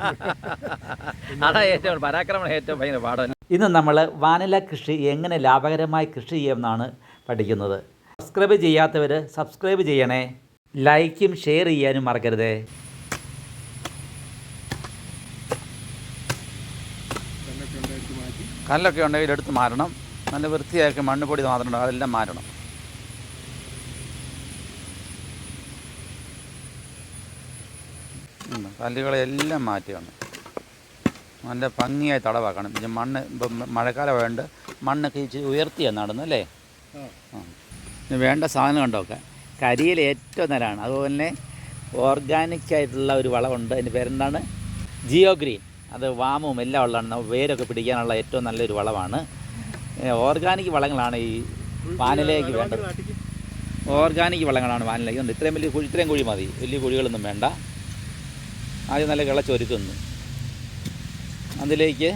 അതാ ഏറ്റവും പരാക്രമണം ഏറ്റവും ഭയങ്കര പാഠം. ഇന്ന് നമ്മൾ വാനില കൃഷി എങ്ങനെ ലാഭകരമായി കൃഷി ചെയ്യുമെന്നാണ് പഠിക്കുന്നത്. സബ്സ്ക്രൈബ് ചെയ്യാത്തവർ സബ്സ്ക്രൈബ് ചെയ്യണേ. ലൈക്കും ഷെയർ ചെയ്യാനും മറക്കരുതേ. കല്ലൊക്കെ ഉണ്ടെങ്കിൽ എടുത്ത് മാറണം നല്ല വൃത്തിയാക്കി മണ്ണ് പൊടി മാത്രം അതെല്ലാം മാറ്റണം. കല്ലുകളെല്ലാം മാറ്റിയാണ് നല്ല ഭംഗിയായി തടവാക്കണം. പിന്നെ മണ്ണ് ഇപ്പം മഴക്കാലം വേണ്ട മണ്ണൊക്കെ ഇച്ചിരി ഉയർത്തിയാണ് നടുന്നത് അല്ലേ? വേണ്ട സാധനം ഉണ്ടോക്കെ കരിയിൽ ഏറ്റവും നല്ലതാണ്. അതുപോലെ തന്നെ ഓർഗാനിക് ആയിട്ടുള്ള ഒരു വളമുണ്ട്. അതിന്റെ പേരെന്താണ്? ജിയോ ഗ്രീൻ അത് വാമും എല്ലാം ഉള്ളതാണ്. വേരൊക്കെ പിടിക്കാനുള്ള ഏറ്റവും നല്ലൊരു വളമാണ്. ഓർഗാനിക് വളങ്ങളാണ് ഈ പാനിലേക്ക് വേണ്ടത്. ഓർഗാനിക് വളങ്ങളാണ് പാനിലേക്ക് ഉണ്ട് ഇത്രയും വലിയ കുഴി ഇത്രയും കുഴി മതി. വലിയ കുഴികളൊന്നും വേണ്ട. ആദ്യം നല്ല കിളച്ചൊരുക്കുന്നു അതിലേക്ക്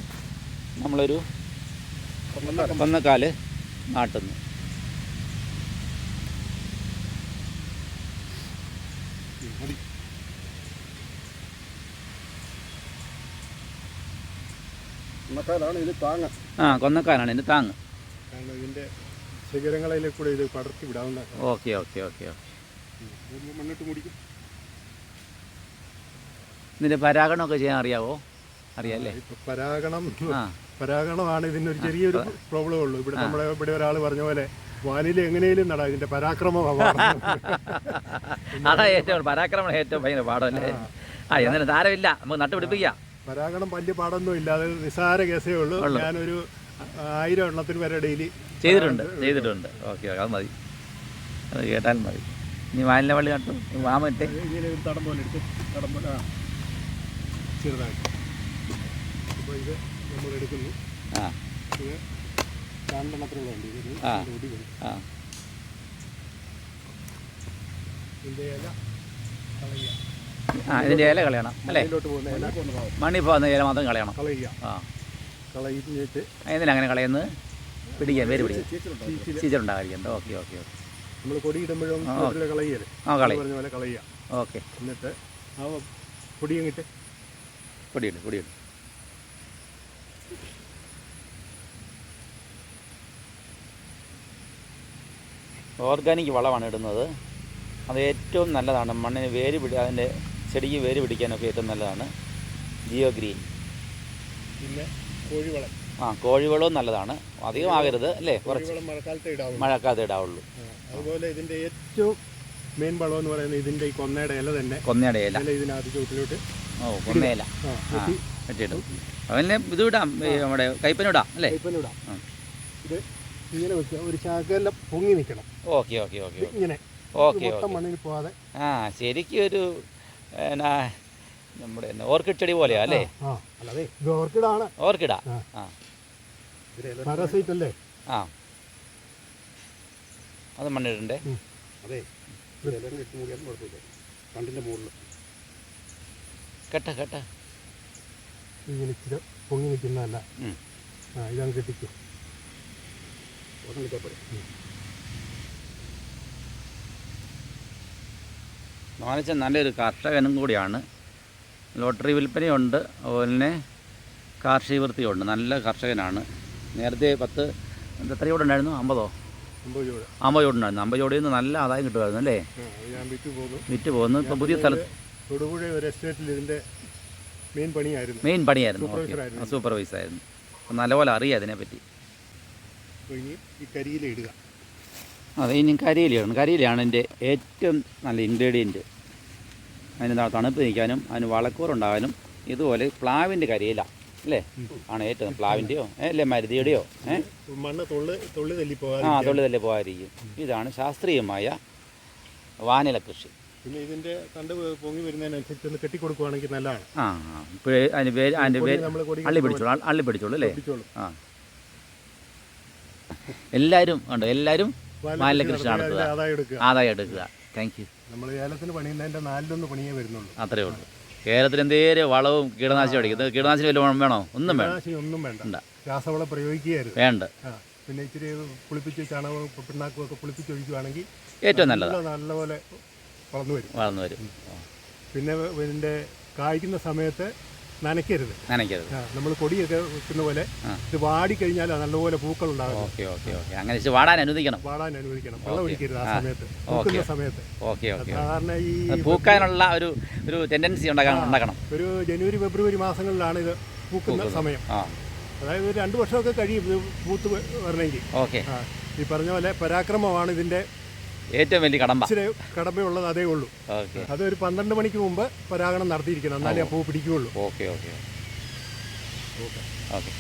നമ്മളൊരു പന്നക്കാൽ നാട്ടുന്നു. ആ കൊന്നക്കാലാണ് ഇതിന് താങ്ങ്. ഇതിന്റെ ശിഖരങ്ങളിലെ കൂടെ ഇത് പടർത്തി വിടാവുന്ന ഓക്കെ ഓക്കെ ഓക്കെ ഓക്കെ. മണ്ണിട്ട് മുടിക്കും. ഇതിന്റെ പരാഗണമൊക്കെ ചെയ്യാൻ അറിയാവോ? അറിയാല്ലേ പരാഗണം ആ. പരാഗണമാണ് ഇതിനൊരു ചെറിയൊരു പ്രോബ്ലം ഉള്ളൂ. ഇവിടെ നമ്മളെ ഇവിടെ ഒരാൾ പറഞ്ഞ പോലെ വാനില എങ്ങനെയും നടാം ഇതിന്റെ പരാക്രമം അതാ ഏറ്റവും പരാക്രമം ഏറ്റവും ഭയങ്കര പാടല്ലേ? ആ. എന്നാലും താരമില്ല നമുക്ക് നട്ടുപിടിപ്പിക്കാം. പരാഗണം വലിയ പാടൊന്നും ഇല്ല. അത് നിസ്സാര കേസേ ഉള്ളൂ. ഞാനൊരു ആയിരം എണ്ണത്തിന് വരെ ഡെയിലി ചെയ്തിട്ടുണ്ട് ചെയ്തിട്ടുണ്ട്. ഓക്കെ അത് മതി. അത് കേട്ടാൽ മതി. ഇനി വാനില വള്ളി നട്ടു? വാമറ്റേ ഇങ്ങനെ ഒരു തടം പോലെ എടുത്ത് തടം പോലെ അപ്പോൾ ഇത് നമ്മൾ എടുക്കുന്നു. ആ. ഇത് രണ്ടെണ്ണത്തിനുള്ള ഉണ്ട് ഇത്. ആ. ഒടി വരും. ആ. ഇതിന്റെ ഇല കളയുക. ആ ഇതിന്റെ ഇല കളയണം അല്ലേ? മണി പോകുന്ന ഇല മാത്രം കളയണം. കളയുക. ആ. എന്തിനാ അങ്ങനെ കളയുന്നത് പിടിക്കാൻ പേര് പിടിക്കാം ചീച്ചറുണ്ടാകാതിരിക്കണ്ട ഓക്കെ ഓക്കെ ഓക്കെ. നമ്മൾ കൊടിയിടുമ്പോഴും കളയല്ലേ ആ കളയും. പറഞ്ഞ പോലെ കളയുക. ഓക്കെ. എന്നിട്ട് ആ പൊടിയും കിട്ട് പൊടിയിട് പൊടിയുണ്ട്. ഓർഗാനിക് വളമാണ് ഇടുന്നത്. അത് ഏറ്റവും നല്ലതാണ്. മണ്ണിന് വേര് പിടി അതിന്റെ ചെടിക്ക് വേര് പിടിക്കാനൊക്കെ ഏറ്റവും നല്ലതാണ്. ജിയോ ഗ്രീൻ പിന്നെ കോഴിവളം. ആ കോഴിവളവും നല്ലതാണ്. അധികം ആകരുത് അല്ലേ? കുറച്ച് മഴക്കാലത്തെ ഇടാവും മഴക്കാലത്ത് ഇടാവുള്ളൂ. അതുപോലെ ഇതിന്റെ ഏറ്റവും മെയിൻ വളം എന്ന് പറയുന്നത് ഇതിന്റെ ഈ കൊന്നയുടെ ഇല തന്നെ. കൊന്നയുടെ ഇല ഇതിനകത്ത് ചുവട്ടിലോട്ട് ഓ വെട്ടി വെട്ടിയിടും. അതിനെ ഇത് വിടാം നമ്മുടെ കൈപ്പന ഇടാം അല്ലേ ആ. ഇത് ഇങ്ങനെ വെക്കുക. ഒരു ശാഖയെല്ലാം പൊങ്ങി നിൽക്കണം. ഓക്കെ ഓക്കെ ഓക്കെ ഇങ്ങനെ. ഓക്കെ മണ്ണിൽ പോവാതെ. ആ ശരിക്കും ഒരു നമ്മുടെ ഓർക്കിഡ് ചെടി പോലെയാ അല്ലേ? അല്ലാതെ ഇത് ഓർക്കിഡാണ്. ഓർക്കിഡാ. ആ. പാരാസൈറ്റ് അല്ലേ ആ. അത് മണ്ണിടണ്ടേ? അതെ. കണ്ടിന്റെ മുകളിൽ കെട്ട കെട്ട. ഇങ്ങനെ ഇച്ചിരി പൊങ്ങി നിൽക്കുന്നതല്ല. ആ ഇതങ്ങ് കെട്ടിക്കും. വാങ്ങിച്ച നല്ലൊരു കർഷകനും കൂടിയാണ്. ലോട്ടറി വിൽപ്പനയുണ്ട്. അതുപോലെ തന്നെ കാർഷിക വൃത്തിയുണ്ട്. നല്ല കർഷകനാണ്. നേരത്തെ പത്ത് എത്ര ചോടുണ്ടായിരുന്നു അമ്പതോ? അമ്പത് രൂപ അമ്പത് ചോടുണ്ടായിരുന്നു അമ്പത് ചോടിൽ നിന്ന് നല്ല ആദായം കിട്ടുമായിരുന്നു അല്ലേ? വിറ്റ് പോകുന്നു വിറ്റ് പോകുന്നു ഇപ്പോൾ പുതിയ സ്ഥലത്ത് തൊടുപുഴ ഒരു എസ്റ്റേറ്റിൽ ഇതിന്റെ മെയിൻ പണിയായിരുന്നു. മെയിൻ പണിയായിരുന്നു. ഓക്കെ Supervisor ആയിരുന്നു. സൂപ്പർവൈസ് ആയിരുന്നു. അപ്പം നല്ലപോലെ അറിയാം അതിനെപ്പറ്റി. ഇനി ഈ കരിയില ഇടുക. അതെ ഇനി കരിയിലയാണ് കരിയിലാണ് എന്റെ ഏറ്റവും നല്ല ഇൻഗ്രീഡിയന്റ് അതിന് തണുപ്പ് നിൽക്കാനും അതിന് വളക്കൂറുണ്ടാകാനും ഇതുപോലെ പ്ലാവിന്റെ കരിയില അല്ലേ? ആണ് ഏറ്റവും പ്ലാവിന്റെയോ അല്ലേ മരുതിയുടെയോ മണ്ണ് തൊള്ളി തൊള്ളി ആ തൊള്ളി തല്ലേ പോകാതിരിക്കും. ഇതാണ് ശാസ്ത്രീയമായ വാനില കൃഷി. പിന്നെ ഇതിന്റെ തണ്ട് പൊങ്ങി വരുന്നതിനനുസരിച്ച് ഒന്ന് കെട്ടി കൊടുക്കുവാണെങ്കിൽ നല്ലതാണ്. ആ ആ. അതിന് പേര് അതിന്റെ പേര് നമ്മൾ കൊടി അള്ളി പിടിച്ചോളൂ അള്ളി പിടിച്ചോളൂ അല്ലേ? പിടിച്ചോളും. ആ. എല്ലാവരും ഉണ്ട്? എല്ലാവരും വാനില കൃഷി നടത്തി നടത്തുക ആദായം എടുക്കുക. ആദായം എടുക്കുക. താങ്ക് യു നമ്മൾ ഏലത്തിന് പണിയുന്നതിന്റെ നാലിലൊന്ന് പണിയേ വരുന്നുള്ളൂ. അത്രേ ഉള്ളൂ. കേരളത്തിൽ എന്തേലും വളവും കീടനാശിനി അടിക്കുന്നത് കീടനാശിനി വല്ലതും വേണോ? ഒന്നും വേണം കീടനാശിനി ഒന്നും വേണ്ട. രാസവളം പ്രയോഗിക്കുകയായിരുന്നു. വേണ്ട. ആ. പിന്നെ ഇച്ചിരി പുളിപ്പിച്ച് ചാണകവും പിണ്ണാക്കും ഒക്കെ പുളിപ്പിച്ച് ഒഴിക്കുവാണെങ്കിൽ ഏറ്റവും നല്ലതാണ് നല്ല നല്ലപോലെ വളർന്നു വരും വളർന്നു വരും പിന്നെ ഇതിന്റെ കായ്ക്കുന്ന സമയത്ത് നനയ്ക്കരുത്. നനയ്ക്കരുത്. നമ്മൾ കൊടിയൊക്കെ വെക്കുന്ന പോലെ ഇത് വാടി കഴിഞ്ഞാൽ നല്ലപോലെ പൂക്കൾ ഉണ്ടാകും ഓക്കെ ഓക്കെ ഓക്കെ. അങ്ങനെ വാടാൻ അനുവദിക്കണം. വാടാൻ അനുവദിക്കണം. വെള്ളം. ഒഴിക്കരുത് ആ. സമയത്ത്. പൂക്കുന്ന സമയത്ത്. ഓക്കെ ഓക്കെ സാധാരണ ഈ പൂക്കാനുള്ള ഒരു ഒരു ടെൻഡൻസി ഉണ്ടാക്കണം. ഒരു ജനുവരി ഫെബ്രുവരി മാസങ്ങളിലാണ് ഇത് പൂക്കുന്ന സമയം. അതായത് ഒരു രണ്ട് വർഷമൊക്കെ കഴിയും ഇത് പൂത്ത് വരണമെങ്കിൽ. ഓക്കെ. ഈ പറഞ്ഞ പോലെ പരാക്രമമാണ് ഇതിന്റെ ഏറ്റവും വലിയ കടമ്പ. ഇച്ചിരി കടമയുള്ളത് അതേ ഉള്ളൂ. ഓക്കെ. അത് ഒരു പന്ത്രണ്ട് മണിക്ക് മുമ്പ് പരാഗണം നടത്തിയിരിക്കണം. എന്നാലേ ആ പൂ പിടിക്കുകയുള്ളൂ. Okay okay. ഓക്കെ. ഓക്കെ.